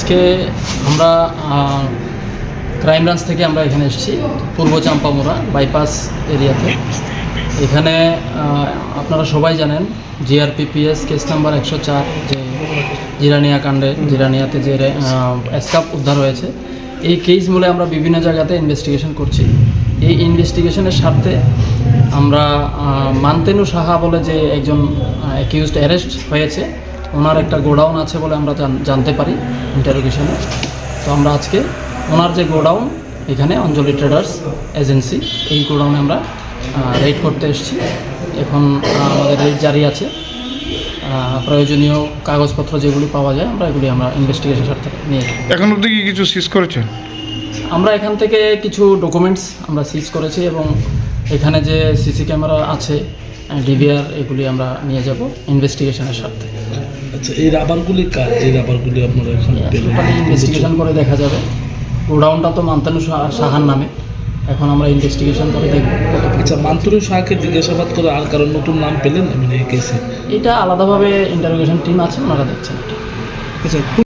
আজকে আমরা crime branch থেকে আমরা এখানে এসেছি, পূর্ব চাম্পামোড়া বাইপাস এরিয়াতে। এখানে আপনারা সবাই জানেন জিআরপিপিএস কেস নাম্বার একশো চার, যে জিরানিয়া কাণ্ডে, জিরানিয়াতে যে স্কাপ উদ্ধার হয়েছে। এই কেস মূলে আমরা বিভিন্ন জায়গাতে ইনভেস্টিগেশন করছি। এই ইনভেস্টিগেশনের স্বার্থে আমরা মান্তেনু সাহা বলে যে একজন অ্যাকিউজড অ্যারেস্ট হয়েছে। ওনার একটা গোডাউন আছে বলে আমরা জান- জানতে পারি ইন্টারোগেশনে তো আমরা আজকে ওনার যে গোডাউন এখানে অঞ্জলি ট্রেডার্স এজেন্সি এই গোডাউনে আমরা রেড করতে এসেছি। এখন আমাদের রেড জারি আছে। প্রয়োজনীয় কাগজপত্র যেগুলি পাওয়া যায় আমরা এগুলি আমরা ইনভেস্টিগেশন স্বার্থে নিয়ে যাই। এখন অবধি কি কিছু সিজ করেছেন? আমরা এখান থেকে কিছু ডকুমেন্টস আমরা সিজ করেছি এবং এখানে যে সিসি ক্যামেরা আছে ডিভিআর এগুলি আমরা নিয়ে যাব ইনভেস্টিগেশনের স্বার্থে আচ্ছা এই রাবারগুলি কার? এই রাবারগুলি আপনারা এখন ইনভেস্টিগেশন করে দেখা যাবে। গোডাউনটা তো মান্তানু সাহা- সাহার নামে। এখন আমরা ইনভেস্টিগেশন করে দেখব আচ্ছা মান্তুরু শাহকে জিজ্ঞাসাবাদ করে আর কারণ নতুন নাম পেলেন? মানে এই কেসে এটা আলাদাভাবে ইন্টারোগেশন টিম আছে ওনারা দেখছেন আচ্ছা